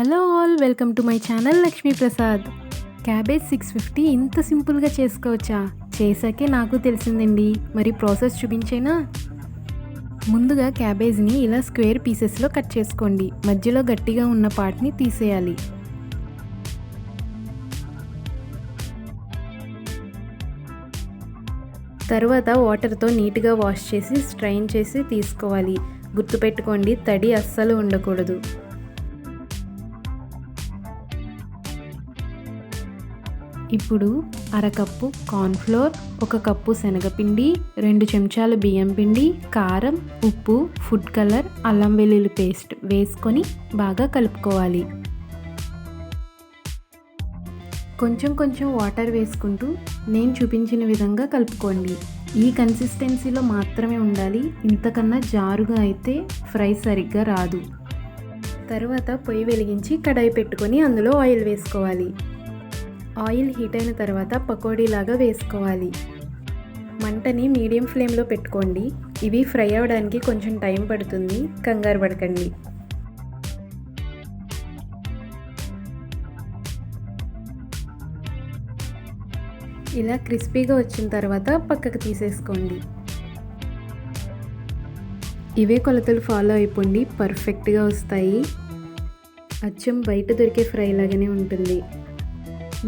Hello all welcome to my channel Lakshmi Prasad. Cabbage six fifty ఇంత సింపుల్గా చేసుకోవచ్చా? చేశాకే నాకు తెలిసిందండి. మరి ప్రాసెస్ చూపించేనా? ముందుగా క్యాబేజ్ని ఇలా స్క్వేర్ పీసెస్లో కట్ చేసుకోండి. మధ్యలో గట్టిగా ఉన్న పార్ట్ని తీసేయాలి. తర్వాత వాటర్తో నీట్గా వాష్ చేసి స్ట్రైన్ చేసి తీసుకోవాలి. గుర్తుపెట్టుకోండి తడి అస్సలు ఉండకూడదు. ఇప్పుడు అరకప్పు కార్న్ఫ్లోర్ ఒక కప్పు శనగపిండి రెండు చెంచాలు బియ్యం పిండి కారం ఉప్పు ఫుడ్ కలర్ అల్లం వెల్లుల్లి పేస్ట్ వేసుకొని బాగా కలుపుకోవాలి. కొంచెం కొంచెం వాటర్ వేసుకుంటూ నేను చూపించిన విధంగా కలుపుకోండి. ఈ కన్సిస్టెన్సీలో మాత్రమే ఉండాలి. ఇంతకన్నా జారుగా అయితే ఫ్రై సరిగ్గా రాదు. తర్వాత పొయ్యి వెలిగించి కడాయి పెట్టుకొని అందులో ఆయిల్ వేసుకోవాలి. ఆయిల్ హీట్ అయిన తర్వాత పకోడీలాగా వేసుకోవాలి. మంటని మీడియం ఫ్లేమ్లో పెట్టుకోండి. ఇవి ఫ్రై అవ్వడానికి కొంచెం టైం పడుతుంది. కంగారు పడకండి. ఇలా క్రిస్పీగా వచ్చిన తర్వాత పక్కకు తీసేసుకోండి. ఇవే కొలతలు ఫాలో అయిపోండి. పర్ఫెక్ట్గా వస్తాయి. అచ్చం బయట దొరికే ఫ్రై లాగానే ఉంటుంది.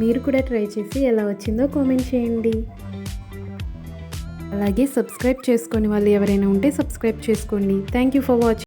మీరు కూడా ట్రై చేసి ఎలా వచ్చిందో కామెంట్ చేయండి. అలాగే సబ్స్క్రైబ్ చేసుకొని వాళ్ళు ఎవరైనా ఉంటే సబ్స్క్రైబ్ చేసుకోండి. Thank you for watching